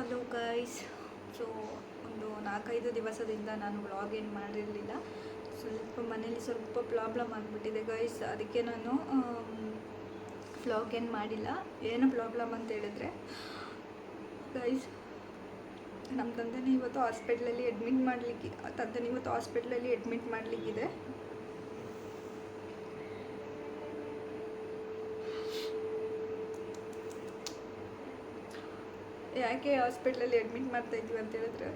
Hello guys so ಒಂದು ನಾಲ್ಕೈದು ದಿವಸದಿಂದ ನಾನು ವ್ಲಾಗ್ ಏನು ಮಾಡಿರಲಿಲ್ಲ ಸ್ವಲ್ಪ ಮನೇಲಿ ಸ್ವಲ್ಪ ಪ್ರಾಬ್ಲಮ್ ಆಗಿಬಿಟ್ಟಿದೆ ಗೈಸ್ ಅದಕ್ಕೆ ನಾನು ವ್ಲಾಗ್ ಏನು ಮಾಡಿಲ್ಲ. ಏನು ಪ್ರಾಬ್ಲಮ್ ಅಂತ ಹೇಳಿದ್ರೆ ಗೈಸ್ ನಮ್ಮ ತಂದೆನೇ ಇವತ್ತು ಹಾಸ್ಪಿಟ್ಲಲ್ಲಿ ಅಡ್ಮಿಟ್ ಮಾಡಲಿಕ್ಕೆ, ತಂದೆನೇ ಇವತ್ತು ಹಾಸ್ಪಿಟ್ಲಲ್ಲಿ ಅಡ್ಮಿಟ್ ಮಾಡಲಿಕ್ಕಿದೆ. ಯಾಕೆ ಹಾಸ್ಪಿಟ್ಲಲ್ಲಿ ಅಡ್ಮಿಟ್ ಮಾಡ್ತಾ ಇದ್ದೀವಿ ಅಂತ ಹೇಳಿದ್ರೆ?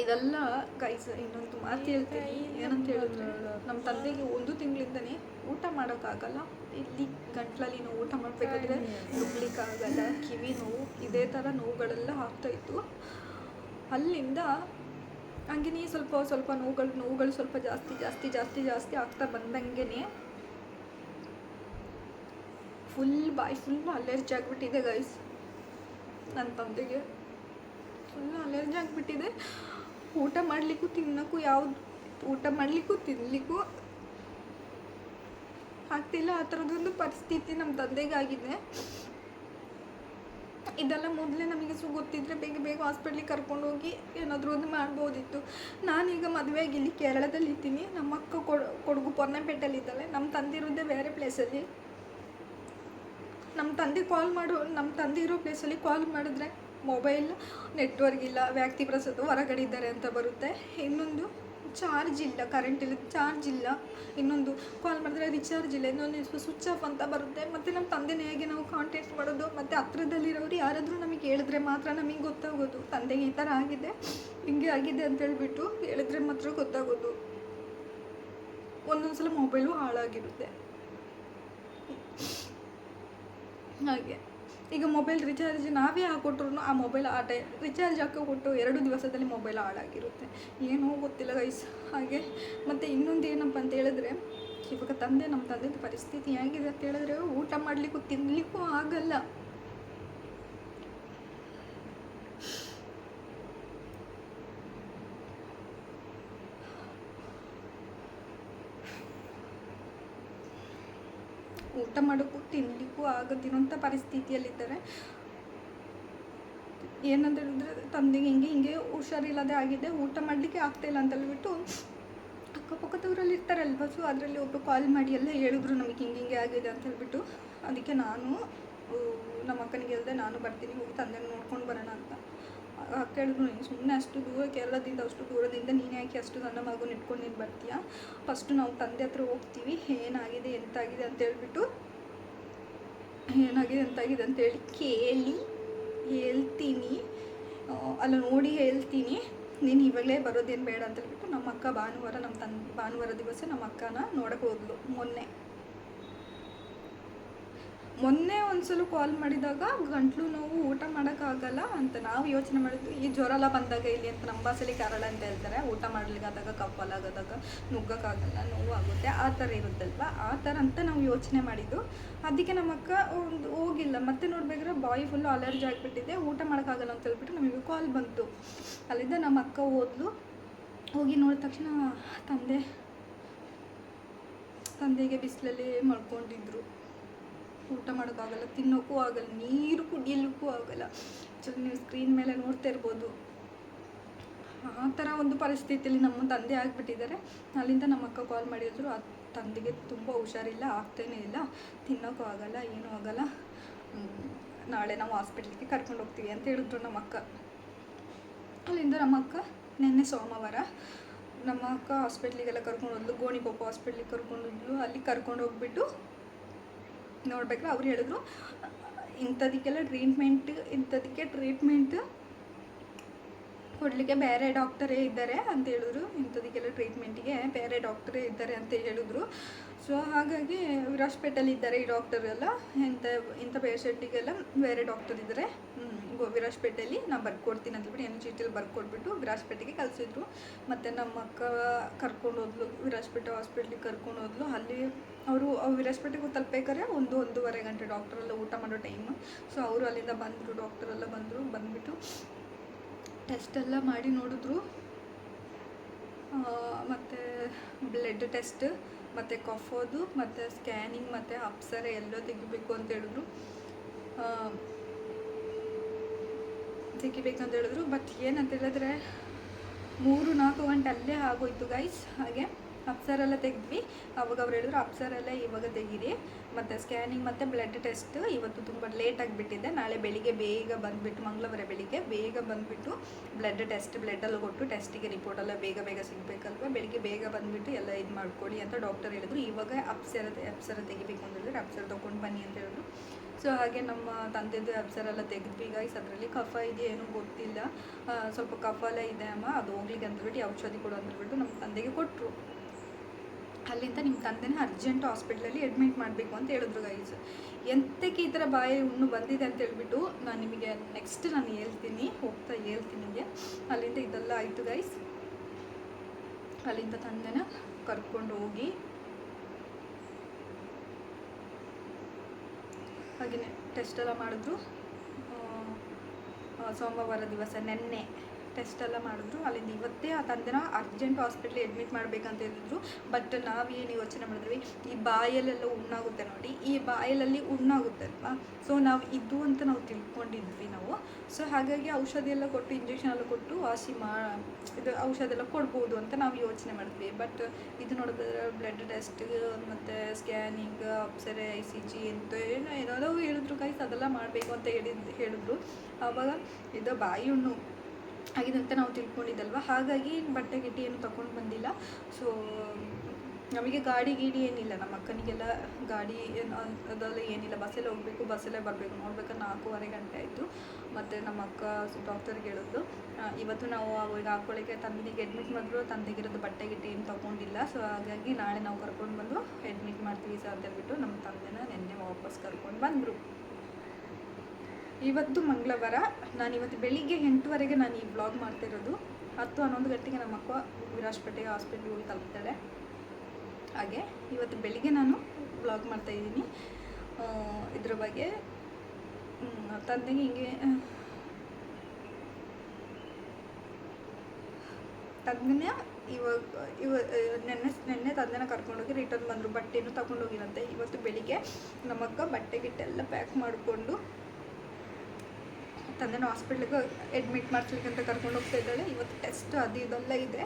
ಇದೆಲ್ಲ ಗೈಸ್ ಇನ್ನೊಂದು ಮಾತು ಹೇಳ್ತೀನಿ. ಏನಂತ ಹೇಳಿದ್ರೆ ನಮ್ಮ ತಂದೆಗೆ ಒಂದು ತಿಂಗಳಿಂದನೇ ಊಟ ಮಾಡೋಕ್ಕಾಗಲ್ಲ. ಇಲ್ಲಿ ಗಂಟ್ಲಲ್ಲಿ ನೋವು ಊಟ ಮಾಡಬೇಕಾದ್ರೆ ನುಗ್ಲಿಕ್ಕಾಗಲ್ಲ ಕಿವಿ ನೋವು ಇದೇ ಥರ ನೋವುಗಳೆಲ್ಲ ಆಗ್ತಾಯಿತ್ತು ಅಲ್ಲಿಂದ ಹಂಗೆನೇ ಸ್ವಲ್ಪ ಸ್ವಲ್ಪ ನೋವುಗಳು ನೋವುಗಳು ಸ್ವಲ್ಪ ಜಾಸ್ತಿ ಜಾಸ್ತಿ ಜಾಸ್ತಿ ಜಾಸ್ತಿ ಆಗ್ತಾ ಬಂದಂಗೆ ಫುಲ್ ಬಾಯ್ ಫುಲ್ ಅಲರ್ಜಿ ಆಗಿಬಿಟ್ಟಿದೆ ಗೈಸ್ ನನ್ನ ತಂದೆಗೆ. ಫುಲ್ ಅಲರ್ಜಿ ಆಗಿಬಿಟ್ಟಿದೆ. ಊಟ ಮಾಡಲಿಕ್ಕೂ ತಿನ್ನೋಕ್ಕೂ ಯಾವ್ದು ಊಟ ಮಾಡಲಿಕ್ಕೂ ತಿನ್ನಲಿಕ್ಕೂ ಆಗ್ತಿಲ್ಲ. ಆ ಥರದೊಂದು ಪರಿಸ್ಥಿತಿ ನಮ್ಮ ತಂದೆಗಾಗಿದೆ. ಇದೆಲ್ಲ ಮೊದಲೇ ನಮಗೆ ಸು ಗೊತ್ತಿದ್ರೆ ಬೇಗ ಬೇಗ ಹಾಸ್ಪಿಟ್ಲಿಗೆ ಕರ್ಕೊಂಡು ಹೋಗಿ ಏನಾದರೂ ಒಂದು ಮಾಡ್ಬೋದಿತ್ತು. ನಾನೀಗ ಮದುವೆಯಾಗಿ ಇಲ್ಲಿ ಕೇರಳದಲ್ಲಿ ಇದ್ದೀನಿ ನಮ್ಮ ಅಕ್ಕ ಕೊಡಗು ಪೊನ್ನಪೇಟೆಯಲ್ಲಿ ಇದ್ದಾಳೆ ನಮ್ಮ ತಂದಿರೋದೇ ಬೇರೆ ಪ್ಲೇಸಲ್ಲಿ ನಮ್ಮ ತಂದೆ ಕಾಲ್ ಮಾಡು, ನಮ್ಮ ತಂದೆ ಇರೋ ಪ್ಲೇಸಲ್ಲಿ ಕಾಲ್ ಮಾಡಿದ್ರೆ ಮೊಬೈಲ್ ನೆಟ್ವರ್ಕ್ ಇಲ್ಲ, ವ್ಯಕ್ತಿ ಪ್ರಸತ್ತು ಹೊರಗಡೆ ಇದ್ದಾರೆ ಅಂತ ಬರುತ್ತೆ. ಇನ್ನೊಂದು ಚಾರ್ಜ್ ಇಲ್ಲ ಕರೆಂಟ್ ಇಲ್ಲ ಚಾರ್ಜ್ ಇಲ್ಲ. ಇನ್ನೊಂದು ಕಾಲ್ ಮಾಡಿದ್ರೆ ರಿಚಾರ್ಜ್ ಇಲ್ಲ, ಇನ್ನೊಂದು ಸ್ವಿಚ್ ಆಫ್ ಅಂತ ಬರುತ್ತೆ. ಮತ್ತು ನಮ್ಮ ತಂದೆನೇ ಹೇಗೆ ನಾವು ಕಾಂಟ್ಯಾಕ್ಟ್ ಮಾಡೋದು? ಮತ್ತು ಹತ್ರದಲ್ಲಿರೋರು ಯಾರಾದರೂ ನಮಗೆ ಹೇಳಿದ್ರೆ ಮಾತ್ರ ನಮಗೆ ಗೊತ್ತಾಗೋದು. ತಂದೆಗೆ ಈ ಥರ ಆಗಿದೆ, ಹಿಂಗೆ ಆಗಿದೆ ಅಂತ ಹೇಳಿಬಿಟ್ಟು ಹೇಳಿದ್ರೆ ಮಾತ್ರ ಗೊತ್ತಾಗೋದು. ಒಂದೊಂದು ಸಲ ಮೊಬೈಲು ಹಾಳಾಗಿರುತ್ತೆ. ಹಾಗೆ. ಈಗ ಮೊಬೈಲ್ ರಿಚಾರ್ಜ್ ನಾವೇ ಹಾಕೊಟ್ರು ಆ ಮೊಬೈಲ್ ಆ ಟೈ ರಿಚಾರ್ಜ್ ಹಾಕಿಕೊಟ್ಟು ಎರಡು ದಿವಸದಲ್ಲಿ ಮೊಬೈಲ್ ಹಾಳಾಗಿರುತ್ತೆ. ಏನೂ ಗೊತ್ತಿಲ್ಲ ಗೈಸ್ ಹಾಗೆ ಮತ್ತು ಇನ್ನೊಂದು ಏನಪ್ಪ ಅಂತ ಹೇಳಿದ್ರೆ, ಇವಾಗ ತಂದೆ ನಮ್ಮ ತಂದೆದ ಪರಿಸ್ಥಿತಿ ಹೇಗಿದೆ ಅಂತ ಹೇಳಿದ್ರೆ ಊಟ ಮಾಡಲಿಕ್ಕೂ ತಿನ್ನಲಿಕ್ಕೂ ಆಗಲ್ಲ. ಊಟ ಮಾಡೋಕ್ಕೂ ಆಗದಿರೋಂಥ ಪರಿಸ್ಥಿತಿಯಲ್ಲಿದ್ದಾರೆ ಏನಂತ ಹೇಳಿದ್ರೆ ತಂದೆಗೆ ಹಿಂಗೆ ಹಿಂಗೆ ಹುಷಾರಿಲ್ಲದೆ ಆಗಿದೆ, ಊಟ ಮಾಡಲಿಕ್ಕೆ ಆಗ್ತಾಯಿಲ್ಲ ಅಂತ ಹೇಳ್ಬಿಟ್ಟು ಅಕ್ಕಪಕ್ಕದವರಲ್ಲಿ ಇರ್ತಾರಲ್ವ ಸೊ ಅದರಲ್ಲಿ ಒಬ್ಬರು ಕಾಲ್ ಮಾಡಿ ಎಲ್ಲ ಹೇಳಿದ್ರು ನಮಗೆ ಹಿಂಗೆ ಹಿಂಗೆ ಆಗಿದೆ ಅಂತ ಹೇಳ್ಬಿಟ್ಟು. ಅದಕ್ಕೆ ನಾನು ನಮ್ಮ ಅಕ್ಕನಿಗೆ ಹೇಳ್ದೆ, ನಾನು ಬರ್ತೀನಿ, ಹೋಗಿ ತಂದೆನ ನೋಡ್ಕೊಂಡು ಬರೋಣ ಅಂತ. ಅಕ್ಕ ಹೇಳಿದ್ರು, ನೀನು ಸುಮ್ಮನೆ ಅಷ್ಟು ದೂರ ಕೇರಳದಿಂದ ಅಷ್ಟು ದೂರದಿಂದ ನೀನು ಯಾಕೆ ಅಷ್ಟು ನನ್ನ ಮಗುನ ಇಟ್ಕೊಂಡು ನೀನು ಬರ್ತೀಯಾ? ಫಸ್ಟು ನಾವು ತಂದೆ ಹತ್ರ ಹೋಗ್ತೀವಿ, ಏನಾಗಿದೆ, ಎಂತಾಗಿದೆ ಅಂತ ಹೇಳ್ಬಿಟ್ಟು ಏನಾಗಿದೆ ಅಂತಾಗಿದೆ ಅಂತೇಳಿ ಕೇಳಿ, ಹೇಳ್ತೀನಿ. ಅಲ್ಲ ನೋಡಿ ಹೇಳ್ತೀನಿ. ನೀನು ಇವಾಗಲೇ ಬರೋದೇನು ಬೇಡ ಅಂತ ಹೇಳ್ಬಿಟ್ಟು ನಮ್ಮ ಅಕ್ಕ ಭಾನುವಾರ ನಮ್ಮ ತನ್, ಭಾನುವಾರ ದಿವಸ ನಮ್ಮ ಅಕ್ಕನ ನೋಡೋಕೆ ಹೋದ್ಲು ಮೊನ್ನೆ. ಮೊನ್ನೆ ಒಂದ್ಸಲ ಕಾಲ್ ಮಾಡಿದಾಗ ಗಂಟ್ಲು ನೋವು ಊಟ ಮಾಡೋಕ್ಕಾಗಲ್ಲ ಅಂತ ನಾವು ಯೋಚನೆ ಮಾಡಿದ್ವಿ. ಈ ಜ್ವರ ಎಲ್ಲ ಬಂದಾಗ ಇಲ್ಲಿ ಅಂತ ನಮ್ಮ ಭಾಷೆಲಿ ಕರಳ ಅಂತ ಹೇಳ್ತಾರೆ. ಊಟ ಮಾಡ್ಲಿಕ್ಕಾದಾಗ ಕಪ್ಪಲಾಗದಾಗ ನುಗ್ಗಕ್ಕಾಗಲ್ಲ, ನೋವು ಆಗುತ್ತೆ. ಆ ಥರ ಇರುತ್ತಲ್ವ? ಆ ಥರ ಅಂತ ನಾವು ಯೋಚನೆ ಮಾಡಿದ್ದು. ಅದಕ್ಕೆ ನಮ್ಮ ಅಕ್ಕ ಒಂದು ಹೋಗಿಲ್ಲ. ಮತ್ತೆ ನೋಡ್ಬೇಕಾದ್ರೆ ಬಾಯಿ ಫುಲ್ಲು ಅಲರ್ಜಿ ಆಗಿಬಿಟ್ಟಿದೆ. ಊಟ ಮಾಡೋಕ್ಕಾಗಲ್ಲ ಅಂತ ಹೇಳ್ಬಿಟ್ಟು ನಮಗೆ ಕಾಲ್ ಬಂತು. ಅಲ್ಲಿಂದ ನಮ್ಮ ಅಕ್ಕ ಹೋದ್ಲು. ಹೋಗಿ ನೋಡಿದ ತಕ್ಷಣ ತಂದೆ, ತಂದೆಗೆ ಬಿಸಿಲಲ್ಲಿ ಮಲ್ಕೊಂಡಿದ್ರು. ಊಟ ಮಾಡೋಕ್ಕಾಗಲ್ಲ, ತಿನ್ನೋಕ್ಕೂ ಆಗಲ್ಲ, ನೀರು ಕುಡಿಯಲಿಕ್ಕೂ ಆಗಲ್ಲ. ಆ್ಯಕ್ಚುಲಿ ನೀವು ಸ್ಕ್ರೀನ್ ಮೇಲೆ ನೋಡ್ತಾ ಇರ್ಬೋದು. ಆ ಥರ ಒಂದು ಪರಿಸ್ಥಿತಿಯಲ್ಲಿ ನಮ್ಮ ತಂದೆ ಆಗಿಬಿಟ್ಟಿದ್ದಾರೆ. ಅಲ್ಲಿಂದ ನಮ್ಮ ಅಕ್ಕ ಕಾಲ್ ಮಾಡಿದ್ರು. ಆ ತಂದೆಗೆ ತುಂಬ ಹುಷಾರಿಲ್ಲ, ಆಗ್ತಾನೇ ಇಲ್ಲ. ತಿನ್ನೋಕ್ಕೂ ಆಗಲ್ಲ, ಏನೂ ಆಗಲ್ಲ. ನಾಳೆ ನಾವು ಹಾಸ್ಪಿಟ್ಲಿಗೆ ಕರ್ಕೊಂಡು ಹೋಗ್ತೀವಿ ಅಂತ ಹೇಳಿದ್ರು ನಮ್ಮ ಅಕ್ಕ. ಅಲ್ಲಿಂದ ನಮ್ಮ ಅಕ್ಕ ನಿನ್ನೆ ಸೋಮವಾರ ನಮ್ಮ ಅಕ್ಕ ಹಾಸ್ಪಿಟ್ಲಿಗೆಲ್ಲ ಕರ್ಕೊಂಡು ಹೋದ್ಲು. ಗೋಣಿಕೊಪ್ಪ ಹಾಸ್ಪಿಟ್ಲಿಗೆ ಕರ್ಕೊಂಡು ಹೋದ್ಲು. ಅಲ್ಲಿ ಕರ್ಕೊಂಡು ಹೋಗ್ಬಿಟ್ಟು ನೋಡ್ಬೇಕಾದ್ರೆ ಅವ್ರು ಹೇಳಿದ್ರು, ಇಂಥದಕ್ಕೆಲ್ಲ ಟ್ರೀಟ್ಮೆಂಟ್ ಇಂಥದಕ್ಕೆ ಟ್ರೀಟ್ಮೆಂಟ್ ಕೊಡಲಿಕ್ಕೆ ಬೇರೆ ಡಾಕ್ಟರೇ ಇದ್ದಾರೆ ಅಂತ ಹೇಳಿದ್ರು. ಇಂಥದಕ್ಕೆಲ್ಲ ಟ್ರೀಟ್ಮೆಂಟಿಗೆ ಬೇರೆ ಡಾಕ್ಟರೇ ಇದ್ದಾರೆ ಅಂತ ಹೇಳಿದ್ರು. ಸೊ ಹಾಗಾಗಿ ವಿರಾಜ್ಪೇಟಲ್ಲಿ ಇದ್ದಾರೆ ಈ ಡಾಕ್ಟರ್ ಎಲ್ಲ. ಇಂಥ ಇಂಥ ಪೇಷಂಟಿಗೆಲ್ಲ ಬೇರೆ ಡಾಕ್ಟರ್ ಇದ್ದಾರೆ. ವಿರಾಜ್ಪೇಟೆಯಲ್ಲಿ ನಾನು ಬರ್ಕೊಡ್ತೀನಿ ಅಂತ ಏನು ಚೀಟಿಯಲ್ಲಿ ಬರ್ಕೊಟ್ಬಿಟ್ಟು ವಿರಾಜ್ಪೇಟೆಗೆ ಕಳಿಸಿದ್ರು. ಮತ್ತು ನಮ್ಮ ಅಕ್ಕ ಕರ್ಕೊಂಡು ಹೋದ್ಲು ವಿರಾಜ್ಪೇಟೆ ಹಾಸ್ಪಿಟ್ಲಿಗೆ ಕರ್ಕೊಂಡು ಹೋದ್ಲು. ಅಲ್ಲಿ ಅವರು ವಿರಾಜ್ಪೇಟೆಗೆ ತಲುಪಬೇಕಾದ್ರೆ ಒಂದು ಒಂದೂವರೆ ಗಂಟೆ ಡಾಕ್ಟರೆಲ್ಲ ಊಟ ಮಾಡೋ ಟೈಮು ಸೊ ಅವರು ಅಲ್ಲಿಂದ ಬಂದರು, ಡಾಕ್ಟರೆಲ್ಲ ಬಂದರು, ಬಂದುಬಿಟ್ಟು ಟೆಸ್ಟ್ ಎಲ್ಲ ಮಾಡಿ ನೋಡಿದ್ರು. ಮತ್ತು ಬ್ಲಡ್ ಟೆಸ್ಟ್ ಮತ್ತು ಕಫೋದು ಮತ್ತು ಸ್ಕ್ಯಾನಿಂಗ್ ಮತ್ತು ಅಪ್ಸರೆ ಎಲ್ಲ ತೆಗಿಬೇಕು ಅಂತ ಹೇಳಿದ್ರು. ತೆಗಿಬೇಕಂತ ಹೇಳಿದ್ರು. ಬಟ್ ಏನಂತ ಹೇಳಿದ್ರೆ, ಮೂರು ನಾಲ್ಕು ಗಂಟೆ ಅಲ್ಲೇ ಆಗೋಯ್ತು ಗೈಸ್ ಹಾಗೆ. ಅಪ್ಸರೆಲ್ಲ ತೆಗೆದ್ವಿ. ಅವಾಗ ಅವ್ರು ಹೇಳಿದ್ರು ಅಪ್ಸರೆಲ್ಲ ಇವಾಗ ತೆಗೀರಿ. ಮತ್ತು ಸ್ಕ್ಯಾನಿಂಗ್ ಮತ್ತು ಬ್ಲಡ್ ಟೆಸ್ಟ್ ಇವತ್ತು ತುಂಬ ಲೇಟ್ ಆಗಿಬಿಟ್ಟಿದೆ. ನಾಳೆ ಬೆಳಿಗ್ಗೆ ಬೇಗ ಬಂದುಬಿಟ್ಟು, ಮಂಗಳವಾರ ಬೆಳಿಗ್ಗೆ ಬೇಗ ಬಂದುಬಿಟ್ಟು ಬ್ಲಡ್ ಟೆಸ್ಟ್ ಬ್ಲಡ್ಡಲ್ಲಿ ಕೊಟ್ಟು ಟೆಸ್ಟಿಗೆ ರಿಪೋರ್ಟ್ ಎಲ್ಲ ಬೇಗ ಬೇಗ ಸಿಗಬೇಕಲ್ವ? ಬೆಳಿಗ್ಗೆ ಬೇಗ ಬಂದುಬಿಟ್ಟು ಎಲ್ಲ ಇದು ಮಾಡ್ಕೊಳ್ಳಿ ಅಂತ ಡಾಕ್ಟರ್ ಹೇಳಿದ್ರು. ಇವಾಗ ಅಪ್ಸರ ಅಪ್ಸರ ತೆಗಿಬೇಕು ಅಂತ ಅಪ್ಸರ್ ಅಪ್ಸರ ತೊಗೊಂಡು ಬನ್ನಿ ಅಂತ ಹೇಳಿದ್ರು. ಸೊ ಹಾಗೆ ನಮ್ಮ ತಂದೆದು ಅಪ್ಸರೆಲ್ಲ ತೆಗೆದ್ವಿ. ಗೈಸ್ ಅದರಲ್ಲಿ ಕಫ ಇದೆ ಏನೂ ಗೊತ್ತಿಲ್ಲ. ಸ್ವಲ್ಪ ಕಫ ಎಲ್ಲ ಇದೆ ಅಮ್ಮ. ಅದು ಹೋಗ್ಲಿಕ್ಕೆ ಅಂದ್ಬಿಟ್ಟು ಔಷಧಿ ಕೊಡು ಅಂದ್ಬಿಟ್ಟು ನಮ್ಮ ತಂದೆಗೆ ಕೊಟ್ಟರು ಅಲ್ಲಿಂದ ನಿಮ್ಮ ತಂದೆನ ಅರ್ಜೆಂಟ್ ಹಾಸ್ಪಿಟ್ಲಲ್ಲಿ ಅಡ್ಮಿಟ್ ಮಾಡಬೇಕು ಅಂತ ಹೇಳಿದ್ರು ಗೈಸ್ ಎಂತಕ್ಕೆ ಈ ಥರ ಬಾಯಿ ಹುಣ್ಣು ಬಂದಿದೆ ಅಂತ ಹೇಳ್ಬಿಟ್ಟು ನಾನು ನಿಮಗೆ ನೆಕ್ಸ್ಟ್ ನಾನು ಹೇಳ್ತೀನಿ, ಹೋಗ್ತಾ ಹೇಳ್ತೀನಿ ನಿಮಗೆ. ಅಲ್ಲಿಂದ ಇದೆಲ್ಲ ಆಯಿತು ಗೈಸ್ ಅಲ್ಲಿಂದ ತಂದೆನ ಕರ್ಕೊಂಡು ಹೋಗಿ. ಹಾಗೆಯೇ ಟೆಸ್ಟ್ ಎಲ್ಲ ಮಾಡಿದ್ರು. ಸೋಮವಾರ ದಿವಸ, ನೆನ್ನೆ. ಟೆಸ್ಟ್ ಎಲ್ಲ ಮಾಡಿದ್ರು. ಅಲ್ಲಿಂದ ಇವತ್ತೇ ಆ ತಂದೆನ ಅರ್ಜೆಂಟ್ ಹಾಸ್ಪಿಟ್ಲಿಗೆ ಅಡ್ಮಿಟ್ ಮಾಡಬೇಕಂತ ಹೇಳಿದ್ರು. ಬಟ್ ನಾವೇನು ಯೋಚನೆ ಮಾಡಿದ್ವಿ, ಈ ಬಾಯಲ್ಲೆಲ್ಲ ಹುಣ್ಣಾಗುತ್ತೆ ನೋಡಿ. ಈ ಬಾಯಲಲ್ಲಿ ಹುಣ್ಣಾಗುತ್ತೆ ಅಲ್ವಾ? ಸೊ ನಾವು ಇದು ಅಂತ ನಾವು ತಿಳ್ಕೊಂಡಿದ್ವಿ ನಾವು. ಸೊ ಹಾಗಾಗಿ ಔಷಧಿ ಎಲ್ಲ ಕೊಟ್ಟು ಇಂಜೆಕ್ಷನ್ ಎಲ್ಲ ಕೊಟ್ಟು, ವಾಸಿ ಮಾ, ಇದು ಔಷಧ ಎಲ್ಲ ಕೊಡ್ಬೋದು ಅಂತ ನಾವು ಯೋಚನೆ ಮಾಡಿದ್ವಿ. ಬಟ್ ಇದು ನೋಡಿದ್ರೆ ಬ್ಲಡ್ ಟೆಸ್ಟ್ ಮತ್ತು ಸ್ಕ್ಯಾನಿಂಗ್ ಅಪ್ಸರೆ ಐ ಸಿ ಜಿ ಅಂತ ಏನೋ ಏನಾದರೂ ಹೇಳಿದ್ರು ಕೈಸ್ ಅದೆಲ್ಲ ಮಾಡಬೇಕು ಅಂತ ಹೇಳಿದ್, ಹೇಳಿದ್ರು. ಆವಾಗ ಇದು ಬಾಯಿ ಹುಣ್ಣು ಆಗಿದೆ ಅಂತ ನಾವು ತಿಳ್ಕೊಂಡಿದ್ದಲ್ವ? ಹಾಗಾಗಿ ಬಟ್ಟೆ ಗಿಟ್ಟಿ ಏನು ತಗೊಂಡು ಬಂದಿಲ್ಲ. ಸೊ ನಮಗೆ ಗಾಡಿ ಗೀಡಿ ಏನಿಲ್ಲ. ನಮ್ಮ ಅಕ್ಕನಿಗೆಲ್ಲ ಗಾಡಿ ಏನು, ಅದೆಲ್ಲ ಏನಿಲ್ಲ. ಬಸ್ಸಲ್ಲೇ ಹೋಗಬೇಕು, ಬಸ್ಸಲ್ಲೇ ಬರಬೇಕು. ನೋಡ್ಬೇಕಾದ್ರೆ ನಾಲ್ಕೂವರೆ ಗಂಟೆ ಆಯಿತು. ಮತ್ತು ನಮ್ಮ ಅಕ್ಕ ಡಾಕ್ಟರ್ಗೆ ಹೇಳಿದ್ದು ಇವತ್ತು ನಾವು ಅವಾಗ ಹಾಕೊಳ್ಳಿಕ್ಕೆ ತಂದೆಗೆ ಅಡ್ಮಿಟ್ ಮಾಡಿದ್ರು, ತಂದೆಗಿರೋದು ಬಟ್ಟೆ ಗಿಟ್ಟೆ ಏನು ತೊಗೊಂಡಿಲ್ಲ. ಸೊ ಹಾಗಾಗಿ ನಾಳೆ ನಾವು ಕರ್ಕೊಂಡು ಬಂದು ಅಡ್ಮಿಟ್ ಮಾಡ್ತೀವಿ ಸರ್ ಅಂತ ಹೇಳ್ಬಿಟ್ಟು ನಮ್ಮ ತಂದೆನ ನಿನ್ನೆ ವಾಪಸ್ ಕರ್ಕೊಂಡು ಬಂದರು. ಇವತ್ತು ಮಂಗಳವಾರ. ನಾನು ಇವತ್ತು ಬೆಳಿಗ್ಗೆ ಎಂಟುವರೆಗೆ ನಾನು ಈ ಬ್ಲಾಗ್ ಮಾಡ್ತಿರೋದು. ಹತ್ತು ಹನ್ನೊಂದು ಗಂಟೆಗೆ ನಮ್ಮ ಅಕ್ಕ ವಿರಾಜ್ಪೇಟೆಗೆ ಹಾಸ್ಪಿಟ್ಲಿಗೆ ಹೋಗಿ ತಲುಪ್ತಾಳೆ. ಹಾಗೆ ಇವತ್ತು ಬೆಳಿಗ್ಗೆ ನಾನು ಬ್ಲಾಕ್ ಮಾಡ್ತಾ ಇದ್ದೀನಿ. ಇದ್ರ ಬಗ್ಗೆ ತಂದೆಗೆ ಹಿಂಗೆ, ತಂದೆನ ಇವಾಗ, ಇವ, ನೆನ್ನೆ ನೆನ್ನೆ ತಂದೆನ ಕರ್ಕೊಂಡೋಗಿ ರಿಟರ್ನ್ ಬಂದರು. ಬಟ್ಟೆನೂ ತಗೊಂಡೋಗಿರಂತೆ ಇವತ್ತು ಬೆಳಿಗ್ಗೆ ನಮ್ಮಕ್ಕ ಬಟ್ಟೆ ಗಿಟ್ಟೆಲ್ಲ ಪ್ಯಾಕ್ ಮಾಡಿಕೊಂಡು ತಂದೆನ ಹಾಸ್ಪಿಟ್ಲಿಗೆ ಅಡ್ಮಿಟ್ ಮಾಡ್ಸ್ಲಿಕ್ಕೆ ಅಂತ ಕರ್ಕೊಂಡು ಹೋಗ್ತಾ ಇದ್ದಾಳೆ. ಇವತ್ತು ಟೆಸ್ಟ್ ಅದು ಇದೆಲ್ಲ ಇದೆ.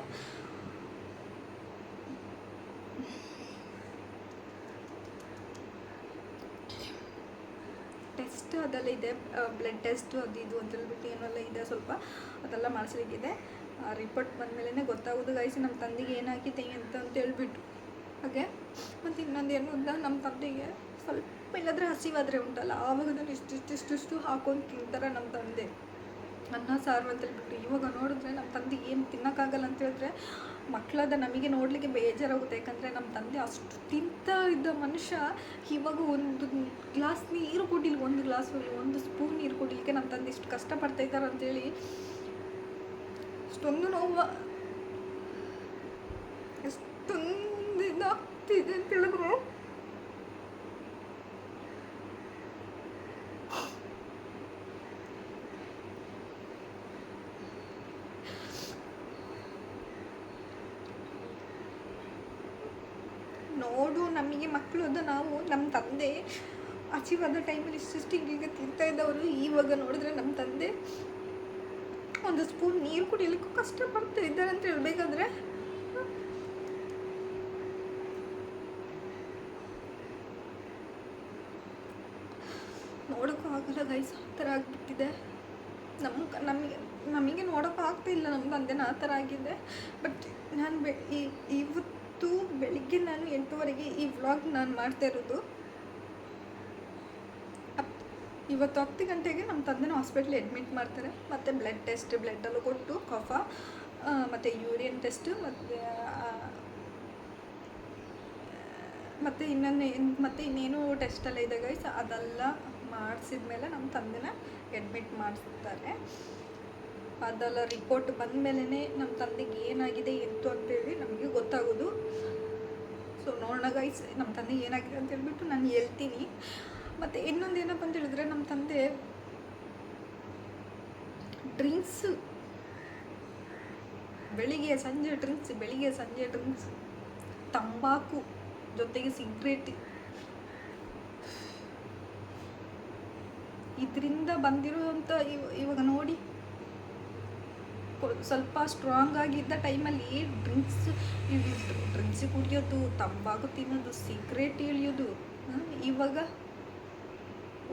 ಟೆಸ್ಟ್ ಅದೆಲ್ಲ ಇದೆ. ಬ್ಲಡ್ ಟೆಸ್ಟ್ ಅದು ಇದು ಅಂತ ಹೇಳ್ಬಿಟ್ಟು ಏನೆಲ್ಲ ಇದೆ ಸ್ವಲ್ಪ ಅದೆಲ್ಲ ಮಾಡಿಸ್ಲಿಕ್ಕಿದೆ. ರಿಪೋರ್ಟ್ ಬಂದಮೇಲೆ ಗೊತ್ತಾಗೋದು ಗಾಯಿಸಿ ನಮ್ಮ ತಂದೆಗೆ ಏನಾಗಿದೆ ಅಂತ ಅಂತ ಹೇಳ್ಬಿಟ್ಟು ಹಾಗೆ? ಮತ್ತು ಇನ್ನೊಂದು ಏನು ನಮ್ಮ ತಂದೆಗೆ ಸ್ವಲ್ಪ ಇಲ್ಲಾಂದರೆ ಹಸಿವಾದರೆ ಉಂಟಲ್ಲ ಆವಾಗ ನಾನು ಇಷ್ಟಿಷ್ಟಿಷ್ಟಿಷ್ಟು ಹಾಕೊಂಡು ತಿಂತಾರೆ ನಮ್ಮ ತಂದೆ. ಅನ್ನ, ಸಾರು ಅಂತ ಹೇಳ್ಬಿಟ್ಟು ಇವಾಗ ನೋಡಿದ್ರೆ ನಮ್ಮ ತಂದೆ ಏನು ತಿನ್ನೋಕ್ಕಾಗಲ್ಲ ಅಂತ ಹೇಳಿದ್ರೆ ಮಕ್ಕಳಾದ ನಮಗೆ ನೋಡಲಿಕ್ಕೆ ಬೇಜಾರಾಗುತ್ತೆ. ಯಾಕಂದರೆ ನಮ್ಮ ತಂದೆ ಅಷ್ಟು ತಿಂತಾ ಇದ್ದ ಮನುಷ್ಯ ಇವಾಗ ಒಂದು ಗ್ಲಾಸ್ ನೀರು ಕೊಟ್ಟಿಲ್ಲ ಒಂದು ಗ್ಲಾಸ್ ಒಂದು ಸ್ಪೂನ್ ನೀರು ಕೊಡಲಿಕ್ಕೆ ನಮ್ಮ ತಂದೆ ಇಷ್ಟು ಕಷ್ಟಪಡ್ತಾ ಇದ್ದಾರೆ ಅಂತೇಳಿ ಅಷ್ಟೊಂದು ನೋವು, ಎಷ್ಟೊಂದು ಇದಾಗ್ತಿದೆ ಅಂತ ಹೇಳಿದ್ರೆ. ನೋಡು, ನಮಗೆ ಮಕ್ಕಳು ಅದು, ನಾವು ನಮ್ಮ ತಂದೆ. ಹಸಿವಾದ ಟೈಮಲ್ಲಿ ಇಷ್ಟಿಷ್ಟು ಈಗ ತಿಂತಾ ಇದ್ದವರು, ಇವಾಗ ನೋಡಿದ್ರೆ ನಮ್ಮ ತಂದೆ ಒಂದು ಸ್ಪೂನ್ ನೀರು ಕುಡಿಯಲಿಕ್ಕೂ ಕಷ್ಟಪಡ್ತಾ ಇದ್ದಾರೆ ಅಂತ ಹೇಳ್ಬೇಕಾದ್ರೆ ನೋಡೋಕ್ಕೂ ಆಗಲ್ಲ ಗೈಸ್ ಆ ಥರ ಆಗಿಬಿಟ್ಟಿದೆ. ನಮ್ಮ ನಮಗೆ ನಮಗೆ ನೋಡೋಕ್ಕೂ ಆಗ್ತಾ ಇಲ್ಲ ನಮ್ಮ ತಂದೆನ ಆ ಥರ ಆಗಿದೆ. ಬಟ್ ನಾನು ಬೆ, ಈ- ಇವತ್ತು ಬೆಳಿಗ್ಗೆ ನಾನು ಎಂಟೂವರೆಗೆ ಈ ವ್ಲಾಗ್ ನಾನು ಮಾಡ್ತಾ ಇರೋದು. ಅಪ್ ಇವತ್ತು ಹತ್ತು ಗಂಟೆಗೆ ನಮ್ಮ ತಂದೆನ ಹಾಸ್ಪಿಟ್ಲಿಗೆ ಅಡ್ಮಿಟ್ ಮಾಡ್ತಾರೆ. ಮತ್ತು ಬ್ಲಡ್ ಟೆಸ್ಟ್ ಬ್ಲಡ್ಡಲ್ಲೂ ಕೊಟ್ಟು ಕಫ ಮತ್ತು ಯೂರಿಯನ್ ಟೆಸ್ಟ್ ಮತ್ತು ಮತ್ತು ಇನ್ನೊಂದು ಮತ್ತೆ ಇನ್ನೇನು ಟೆಸ್ಟ್ ಎಲ್ಲ ಇದೆ ಗೈಸ್ ಅದೆಲ್ಲ ಮಾಡಿಸಿದ ಮೇಲೆ ನಮ್ಮ ತಂದೆನ ಅಡ್ಮಿಟ್ ಮಾಡಿಸ್ತಾರೆ ಅದೆಲ್ಲ ರಿಪೋರ್ಟ್ ಬಂದ ಮೇಲೇ ನಮ್ಮ ತಂದೆಗೆ ಏನಾಗಿದೆ, ಎಂತು ಅಂತೇಳಿ ನಮಗೆ ಗೊತ್ತಾಗೋದು. ಸೊ ನೋಡೋಣ ಗೈಸ್ ನಮ್ಮ ತಂದೆಗೆ ಏನಾಗಿದೆ ಅಂತ ಹೇಳ್ಬಿಟ್ಟು ನಾನು ಹೇಳ್ತೀನಿ. ಮತ್ತು ಇನ್ನೊಂದು ಏನಪ್ಪ ಅಂತ ಹೇಳಿದ್ರೆ ನಮ್ಮ ತಂದೆ ಡ್ರಿಂಕ್ಸ್ ಬೆಳಿಗ್ಗೆ, ಸಂಜೆ ಡ್ರಿಂಕ್ಸ್ ಬೆಳಿಗ್ಗೆ, ಸಂಜೆ ಡ್ರಿಂಕ್ಸ್ ತಂಬಾಕು ಜೊತೆಗೆ ಸಿಗ್ರೇಟ್ ಇದರಿಂದ ಬಂದಿರುವಂಥ ಇವ ಇವಾಗ ನೋಡಿ. ಸ್ವಲ್ಪ ಸ್ಟ್ರಾಂಗ್ ಆಗಿದ್ದ ಟೈಮಲ್ಲಿ ಡ್ರಿಂಕ್ಸ್ ಡ್ರಿಂಕ್ಸ್ ಕುಡಿಯೋದು, ತಂಬಾಕು ತಿನ್ನೋದು ಸೀಕ್ರೆಟ್ ಇಳಿಯೋದು ಇವಾಗ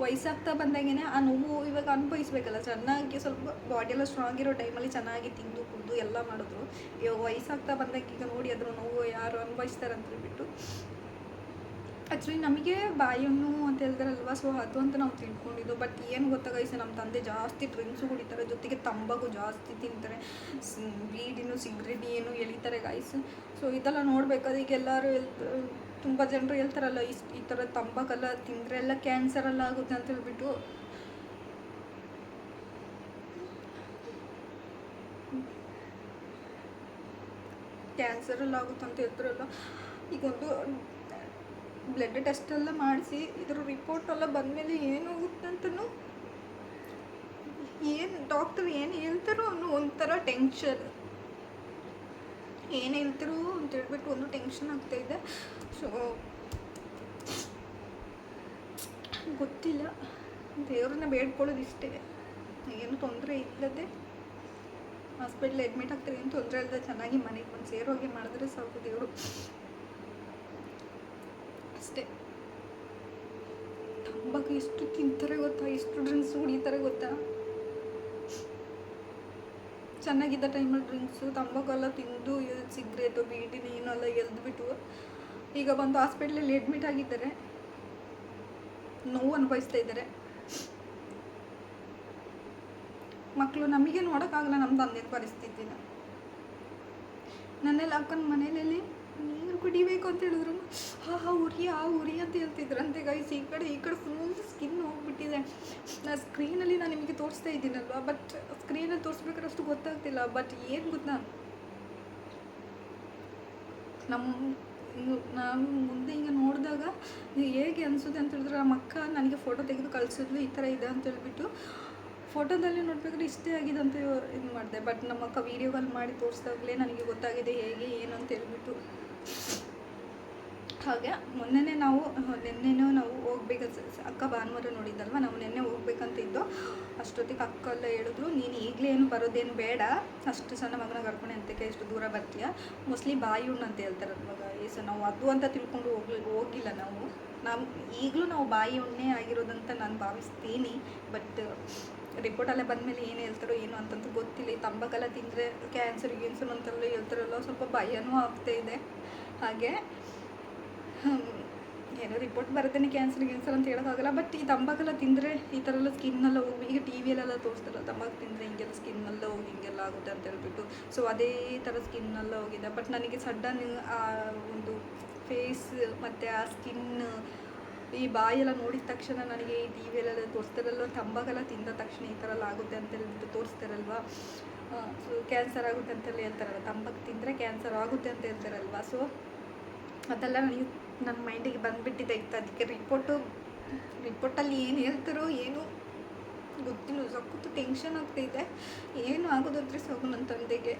ವಯಸ್ಸಾಗ್ತಾ ಬಂದಾಗೇನೆ ಆ ನೋವು ಇವಾಗ ಅನುಭವಿಸ್ಬೇಕಲ್ಲ. ಚೆನ್ನಾಗಿ ಸ್ವಲ್ಪ ಬಾಡಿ ಎಲ್ಲ ಸ್ಟ್ರಾಂಗ್ ಇರೋ ಟೈಮಲ್ಲಿ ಚೆನ್ನಾಗಿ ತಿಂದು, ಕುಡಿದು ಎಲ್ಲ ಮಾಡಿದ್ರು. ಇವಾಗ ವಯಸ್ಸಾಗ್ತಾ ಬಂದಾಗ ಈಗ ನೋಡಿ ಅದ್ರ ನೋವು ಯಾರು ಅನುಭವಿಸ್ತಾರೆ ಅಂತ ಹೇಳ್ಬಿಟ್ಟು ಆ್ಯಕ್ಚುಲಿ ನಮಗೆ ಬಾಯನ್ನು ಅಂತ ಹೇಳ್ತಾರಲ್ವ ಸೊ ಅದು ಅಂತ ನಾವು ತಿಳ್ಕೊಂಡಿದ್ದು. ಬಟ್ ಏನು ಗೊತ್ತಾ ನಮ್ಮ ತಂದೆ ಜಾಸ್ತಿ ಡ್ರಿಂಕ್ಸು ಕುಡಿತಾರೆ. ಜೊತೆಗೆ ತಂಬಾಕು ಜಾಸ್ತಿ ತಿಂತಾರೆ. ಬೀಡಿನು, ಸಿಗ್ರೆಟ್ ಏನು ಎಳಿತಾರೆ ಗಾಯ್ಸ್ ಸೊ ಇದೆಲ್ಲ ನೋಡ್ಬೇಕಾದ್ರೆ ಈಗ ಎಲ್ಲರೂ ತುಂಬ ಜನರು ಹೇಳ್ತಾರಲ್ಲ ಇಷ್ಟು ಈ ಥರ ತಂಬಾಕೆಲ್ಲ ತಿಂದರೆ ಎಲ್ಲ ಕ್ಯಾನ್ಸರ್ ಎಲ್ಲ ಆಗುತ್ತೆ ಅಂತ ಹೇಳ್ಬಿಟ್ಟು. ಕ್ಯಾನ್ಸರ್ ಎಲ್ಲ ಆಗುತ್ತೆ ಅಂತ ಹೇಳ್ತಾರಲ್ಲ. ಈಗ ಒಂದು ಬ್ಲಡ್ ಟೆಸ್ಟ್ ಎಲ್ಲ ಮಾಡಿಸಿ, ಇದ್ರ ರಿಪೋರ್ಟ್ ಎಲ್ಲ ಬಂದಮೇಲೆ ಏನು ಅಂತಲೂ ಏನು ಡಾಕ್ಟರ್ ಏನು ಹೇಳ್ತಾರೋ ಅನ್ನೋ ಒಂಥರ ಟೆನ್ಷನ್ ಏನು ಹೇಳ್ತಾರೋ ಅಂತ ಹೇಳ್ಬಿಟ್ಟು ಒಂದು ಟೆನ್ಷನ್ ಇದೆ. ಸೊ ಗೊತ್ತಿಲ್ಲ. ದೇವ್ರನ್ನ ಬೇಡ್ಕೊಳ್ಳೋದು ಇಷ್ಟೇ. ಏನು ತೊಂದರೆ ಇಲ್ಲದೆ ಹಾಸ್ಪಿಟ್ಲ್ ಅಡ್ಮಿಟ್ ಆಗ್ತಾರೆ. ಏನು ತೊಂದರೆ ಇಲ್ಲದೆ ಚೆನ್ನಾಗಿ ಮನೆಗೆ ಬಂದು ಸೇರೋಗಿ ಮಾಡಿದ್ರೆ ಸಾಕು ದೇವರು. ಅಷ್ಟೇ. ತಂಬಾಕು ಎಷ್ಟು ತಿಂತಾರೆ ಗೊತ್ತಾ? ಎಷ್ಟು ಡ್ರಿಂಕ್ಸ್ ಹೊಡಿತಾರೆ ಗೊತ್ತಾ? ಚೆನ್ನಾಗಿದ್ದ ಟೈಮಲ್ಲಿ ಡ್ರಿಂಕ್ಸು ತಂಬಾಕು ಎಲ್ಲ ತಿಂದು ಸಿಗ್ರೇಟು ಬೀಡಿ ಏನೆಲ್ಲ ಎಲ್ದ್ಬಿಟ್ಟು ಈಗ ಬಂದು ಹಾಸ್ಪಿಟ್ಲಲ್ಲಿ ಅಡ್ಮಿಟ್ ಆಗಿದ್ದಾರೆ. ನೋವು ಅನುಭವಿಸ್ತಾ ಇದ್ದಾರೆ. ಮಕ್ಕಳು ನಮಗೆ ನೋಡೋಕ್ಕಾಗಲ್ಲ ನಮ್ಮ ತಂದೆ ಪರಿಸ್ಥಿತಿನ. ನನ್ನೆಲ್ಲ ಅಕ್ಕನ ಮನೇಲಿ ನೀರು ಕುಡಿಬೇಕು ಅಂತ ಹೇಳಿದ್ರು. ಹಾ ಹಾ, ಉರಿ, ಆ, ಉರಿ ಅಂತ ಹೇಳ್ತಿದ್ರಂತೆ ಗೈಸ್ ಈ ಕಡೆ ಈ ಕಡೆ ಫುಲ್ ಸ್ಕಿನ್ ಹೋಗ್ಬಿಟ್ಟಿದೆ. ನಾ ಸ್ಕ್ರೀನಲ್ಲಿ ನಾನು ನಿಮಗೆ ತೋರಿಸ್ತಾ ಇದ್ದೀನಲ್ವ? ಬಟ್ ಸ್ಕ್ರೀನಲ್ಲಿ ತೋರಿಸ್ಬೇಕಾದ್ರೆ ಅಷ್ಟು ಗೊತ್ತಾಗ್ತಿಲ್ಲ. ಬಟ್ ಏನು ಗೊತ್ತಾ? ನಮ್ಮ ನಾನು ಮುಂದೆ ಹಿಂಗೆ ನೋಡಿದಾಗ ಹೇಗೆ ಅನಿಸುತ್ತೆ ಅಂತ ಹೇಳಿದ್ರೆ ನಮ್ಮ ಅಕ್ಕ ನನಗೆ ಫೋಟೋ ತೆಗೆದು ಕಳಿಸಿದ್ಲು, ಈ ಥರ ಇದೆ ಅಂತ ಹೇಳ್ಬಿಟ್ಟು ಫೋಟೋದಲ್ಲಿ ನೋಡ್ಬೇಕಾದ್ರೆ ಇಷ್ಟೇ ಆಗಿದೆ ಅಂತ ಇದು ಮಾಡಿದೆ. ಬಟ್ ನಮ್ಮ ಅಕ್ಕ ವೀಡಿಯೋ ಕಾಲ್ ಮಾಡಿ ತೋರಿಸ್ದಾಗಲೇ ನನಗೆ ಗೊತ್ತಾಗಿದೆ ಹೇಗೆ, ಏನು ಅಂತ ಹೇಳ್ಬಿಟ್ಟು. ಹಾಗೆ, ಮೊನ್ನೆನೇ ನಾವು ನಿನ್ನೆನೂ ನಾವು ಹೋಗ್ಬೇಕು ಅಕ್ಕ ಭಾನುವಾರ ನೋಡಿದ್ದಲ್ವ? ನಾವು ನಿನ್ನೆ ಹೋಗ್ಬೇಕಂತ ಇದ್ದು, ಅಷ್ಟೊತ್ತಿಗೆ ಅಕ್ಕ ಎಲ್ಲ ಹೇಳಿದ್ರು, ನೀನು ಈಗಲೇ ಏನು ಬರೋದೇನು ಬೇಡ, ಅಷ್ಟು ಸಣ್ಣ ಮಗನ ಕರ್ಕೊಂಡು ಎಂತಕ್ಕೆ ಎಷ್ಟು ದೂರ ಬರ್ತೀಯ? ಮೋಸ್ಟ್ಲಿ ಬಾಯಿ ಹುಣ್ಣು ಅಂತ ಹೇಳ್ತಾರಲ್ವ ಸೊ ನಾವು ಅದು ಅಂತ ತಿಳ್ಕೊಂಡು ಹೋಗ್ಲಿ, ಹೋಗಿಲ್ಲ ನಾವು. ನಾವು ಈಗಲೂ ನಾವು ಬಾಯಿ ಉಣ್ಣೆ ಆಗಿರೋದಂತ ನಾನು ಭಾವಿಸ್ತೀನಿ, ಬಟ್ ರಿಪೋರ್ಟಲ್ಲೇ ಬಂದಮೇಲೆ ಏನು ಹೇಳ್ತಾರೋ ಏನು ಅಂತಂತ ಗೊತ್ತಿಲ್ಲ. ಈ ತಂಬಾಕೆಲ್ಲ ತಿಂದರೆ ಕ್ಯಾನ್ಸರ್ ಗಿನ್ಸರ್ ಅಂತೆಲ್ಲ ಹೇಳ್ತಾರಲ್ಲ, ಸ್ವಲ್ಪ ಭಯನೂ ಆಗ್ತಾ ಇದೆ. ಹಾಗೆ ಏನೋ ರಿಪೋರ್ಟ್ ಬರ್ತೇನೆ ಕ್ಯಾನ್ಸರ್ ಗಿನ್ಸರ್ ಅಂತ ಹೇಳೋಕ್ಕಾಗಲ್ಲ ಬಟ್ ಈ ತಂಬಾಕೆಲ್ಲ ತಿಂದರೆ ಈ ಥರ ಎಲ್ಲ ಸ್ಕಿನ್ನೆಲ್ಲ ಹೋಗಿ, ಈಗ ಟಿ ವಿಯಲ್ಲೆಲ್ಲ ತೋರಿಸ್ತಾರಲ್ಲ, ತಂಬಾಕು ತಿಂದರೆ ಹಿಂಗೆಲ್ಲ ಸ್ಕಿನ್ನೆಲ್ಲ ಹೋಗಿ ಹಿಂಗೆಲ್ಲ ಆಗುತ್ತೆ ಅಂತ ಹೇಳ್ಬಿಟ್ಟು. ಸೊ ಅದೇ ಥರ ಸ್ಕಿನ್ನೆಲ್ಲ ಹೋಗಿದೆ. ಬಟ್ ನನಗೆ ಸಡನ್ ಆ, ಒಂದು ಫೇಸ್ ಮತ್ತು ಆ ಸ್ಕಿನ್ ಈ ಬಾಯೆಲ್ಲ ನೋಡಿದ ತಕ್ಷಣ ನನಗೆ ಈ ಟಿ ವಿಯಲ್ಲೆಲ್ಲ ತೋರಿಸ್ತಾರಲ್ವ? ತಂಬಾಕೆಲ್ಲ ತಿಂದ ತಕ್ಷಣ ಈ ಥರ ಎಲ್ಲ ಆಗುತ್ತೆ ಅಂತ ಹೇಳ್ಬಿಟ್ಟು ತೋರಿಸ್ತಾರಲ್ವ? ಸೊ ಕ್ಯಾನ್ಸರ್ ಆಗುತ್ತೆ ಅಂತೆಲ್ಲ ಹೇಳ್ತಾರಲ್ಲ ತಂಬಾಕು ತಿಂದರೆ ಕ್ಯಾನ್ಸರ್ ಆಗುತ್ತೆ ಅಂತ ಹೇಳ್ತಾರಲ್ವ? ಸೊ ಅದೆಲ್ಲ ನನಗೆ ನನ್ನ ಮೈಂಡಿಗೆ ಬಂದುಬಿಟ್ಟಿದೆ ಇತ್ತು. ಅದಕ್ಕೆ ರಿಪೋರ್ಟು ರಿಪೋರ್ಟಲ್ಲಿ ಏನು ಹೇಳ್ತಾರೋ ಏನು ಗೊತ್ತಿಲ್ಲ. ಸಖತ್ತು ಟೆನ್ಷನ್ ಆಗ್ತಿದೆ ಏನು ಆಗೋದಂದ್ರೆ ಸೊಗು ನನ್ನ ತಂದೆಗೆ.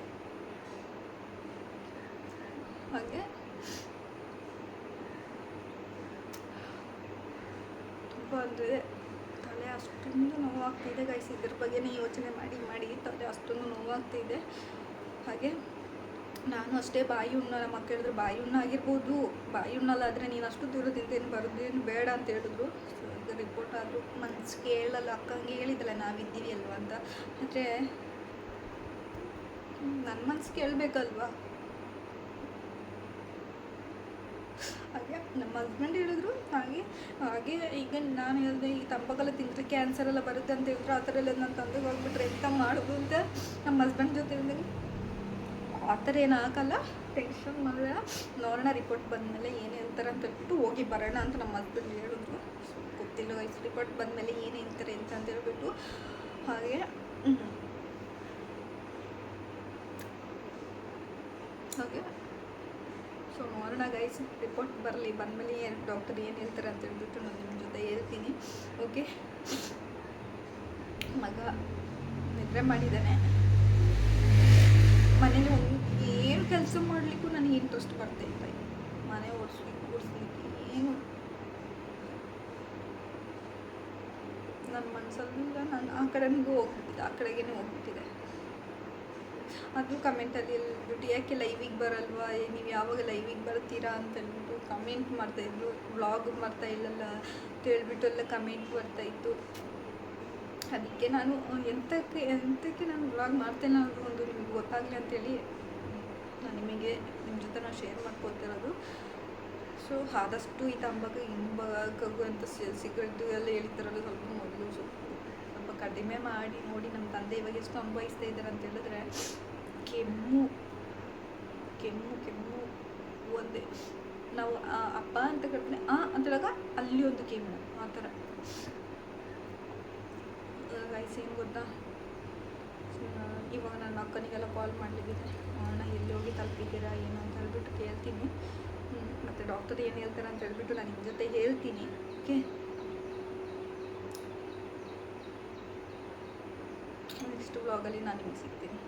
ಹಾಗೆ? ತುಂಬ ಅಂದರೆ ತಲೆ ಅಷ್ಟೊಂದು ನೋವಾಗ್ತಿದೆ ಗೈಸ್ ಇದ್ರ ಬಗ್ಗೆನೇ ಯೋಚನೆ ಮಾಡಿ ಮಾಡಿ ತಲೆ ಅಷ್ಟೊಂದು ನೋವಾಗ್ತಿದೆ. ಹಾಗೆ ನಾನು ಅಷ್ಟೇ ಬಾಯಿ ಹುಣ್ಣ ನಮ್ಮ ಅಕ್ಕ ಹೇಳಿದ್ರು ಬಾಯಿ ಹುಣ್ಣ ಆಗಿರ್ಬೋದು. ಬಾಯಿ ಹುಣ್ಣಲ್ಲಾದರೆ ನೀನು ಅಷ್ಟು ದೂರದಿಂದ ಏನು ಬರೋದೇನು ಬೇಡ ಅಂತ ಹೇಳಿದ್ರು. ಈಗ ರಿಪೋರ್ಟ್ ಆದರೂ ಮನ್ಸು ಕೇಳಲ್ಲ, ಅಕ್ಕಂಗೆ ಹೇಳಿದ್ದಲ್ಲ ನಾವಿದ್ದೀವಿ ಅಲ್ವಾ ಅಂತ. ಆದರೆ ನನ್ನ ಮನ್ಸು ಕೇಳಬೇಕಲ್ವಾ? ಹಾಗೆ ನಮ್ಮ ಹಸ್ಬೆಂಡ್ ಹೇಳಿದ್ರು ಹಾಗೆ ಹಾಗೆ ಈಗ ನಾನು ಹೇಳಿದೆ ಈ ತಂಪಗೆಲ್ಲ ತಿಂದರೆ ಕ್ಯಾನ್ಸರ್ ಎಲ್ಲ ಬರುತ್ತೆ ಅಂತ ಹೇಳಿದ್ರು, ಆ ಥರ ಎಲ್ಲ ನಾನು ತಂದೆಗೆ ಹೋಗ್ಬಿಟ್ರೆ ಎಂತ ಮಾಡೋದು ಅಂತ ನಮ್ಮ ಹಸ್ಬೆಂಡ್ ಜೊತೆ ಹೇಳಿದಾಗ ಆ ಥರ ಏನು ಟೆನ್ಷನ್ ಮಾಡಬೇಡ ನೋಡೋಣ ರಿಪೋರ್ಟ್ ಬಂದಮೇಲೆ ಏನು ಹೇಳ್ತಾರೆ ಅಂತ ಹೇಳ್ಬಿಟ್ಟು ಹೋಗಿ ಬರೋಣ ಅಂತ ನಮ್ಮ ಹಸ್ಬೆಂಡ್ ಹೇಳಿದ್ರು. ಗೊತ್ತಿಲ್ಲ ವಯಸ್ಸು ರಿಪೋರ್ಟ್ ಬಂದಮೇಲೆ ಏನು ಹೇಳ್ತಾರೆ ಅಂತ ಹೇಳ್ಬಿಟ್ಟು ಹಾಗೆ ಸೊ ನೋಡೋಣ ಗೈಸ್ ರಿಪೋರ್ಟ್ ಬರಲಿ. ಬಂದಮೇಲೆ ಏನು ಡಾಕ್ಟರ್ ಏನು ಹೇಳ್ತಾರೆ ಅಂತ ಹೇಳ್ಬಿಟ್ಟು ನಾನು ನಿಮ್ಮ ಜೊತೆ ಹೇಳ್ತೀನಿ. ಓಕೆ ಮಗ ನಿದ್ರೆ ಮಾಡಿದ್ದಾನೆ. ಮನೇಲಿ ಏನು ಕೆಲಸ ಮಾಡಲಿಕ್ಕೂ ನನಗೆ ಇಂಟ್ರೆಸ್ಟ್ ಬರ್ತಾ ಇಲ್ಲ. ಮನೆ ಓಡಿಸ್ಲಿಕ್ಕೆ ಓಡಿಸ್ಲಿಕ್ಕೆ ಏನು? ನನ್ನ ಮನಸ್ಸಲ್ಲಿಂದ ನಾನು ಆ ಕಡೆಗೂ ಹೋಗ್ಬಿಟ್ಟಿದೆ ಆ ಕಡೆಗೇನೆ ಹೋಗ್ಬಿಟ್ಟಿದೆ. ಅದು ಕಮೆಂಟಲ್ಲಿ ಹೇಳ್ಬಿಟ್ಟು, ಯಾಕೆ ಲೈವಿಗೆ ಬರಲ್ವಾ? ನೀವು ಯಾವಾಗ ಲೈವಿಗೆ ಬರ್ತೀರಾ? ಅಂತ ಹೇಳ್ಬಿಟ್ಟು ಕಮೆಂಟ್ ಮಾಡ್ತಾಯಿದ್ರು ವ್ಲಾಗ್ ಮಾಡ್ತಾ ಇಲ್ಲಲ್ಲ ಅಂತ ಹೇಳ್ಬಿಟ್ಟು ಎಲ್ಲ ಕಮೆಂಟ್ ಬರ್ತಾಯಿತ್ತು ಅದಕ್ಕೆ ನಾನು ಎಂಥಕ್ಕೆ ಎಂಥಕ್ಕೆ ನಾನು ವ್ಲಾಗ್ ಮಾಡ್ತೇನೆ ಅನ್ನೋದು ಒಂದು ನಿಮಗೆ ಗೊತ್ತಾಗಲಿ ಅಂತೇಳಿ ನಾನು ನಿಮಗೆ ನಿಮ್ಮ ಜೊತೆ ನಾನು ಶೇರ್ ಮಾಡ್ಕೊತಿರೋದು ಸೊ ಆದಷ್ಟು ಈ ತಂಬಾಗ ಹಿಂಬಾಗು ಅಂತ ಸಿಗದು ಎಲ್ಲ ಹೇಳ್ತಾರಲ್ಲ ಸ್ವಲ್ಪ ಮೊದಲು. ಸ್ವಲ್ಪ ಕಡಿಮೆ ಮಾಡಿ, ನೋಡಿ ನಮ್ಮ ತಂದೆ ಇವಾಗ ಎಷ್ಟು ಅನುಭವಿಸ್ತಾ ಇದ್ದಾರೆ ಅಂತ ಹೇಳಿದ್ರೆ ಕೆಮ್ಮು ಕೆಮ್ಮು ಕೆಮ್ಮು ಒಂದೇ. ನಾವು ಅಪ್ಪ ಅಂತ ಕರ್ತೀನಿ ಆ ಅಂತ ಹೇಳಿದಾಗ ಅಲ್ಲಿ ಒಂದು ಕೆಮ್ಮು ಆ ಥರ. ಗೈಸ್ ಏನು ಗೊತ್ತಾ? ಇವಾಗ ನನ್ನ ಅಕ್ಕನಿಗೆಲ್ಲ ಕಾಲ್ ಮಾಡಲಿದ್ದೀನಿ ಅಣ್ಣ, ಎಲ್ಲಿ ಹೋಗಿ ತಲುಪಿದ್ದೀರಾ, ಏನು ಅಂತ ಹೇಳ್ಬಿಟ್ಟು ಕೇಳ್ತೀನಿ. ಮತ್ತು ಡಾಕ್ಟರ್ ಏನು ಹೇಳ್ತಾರೆ ಅಂತ ಹೇಳ್ಬಿಟ್ಟು ನಾನು ನಿಮ್ಮ ಜೊತೆ ಹೇಳ್ತೀನಿ ಓಕೆ ನೆಕ್ಸ್ಟ್ ವ್ಲಾಗಲ್ಲಿ ನಾನು ನಿಮಗೆ ಸಿಗ್ತೀನಿ.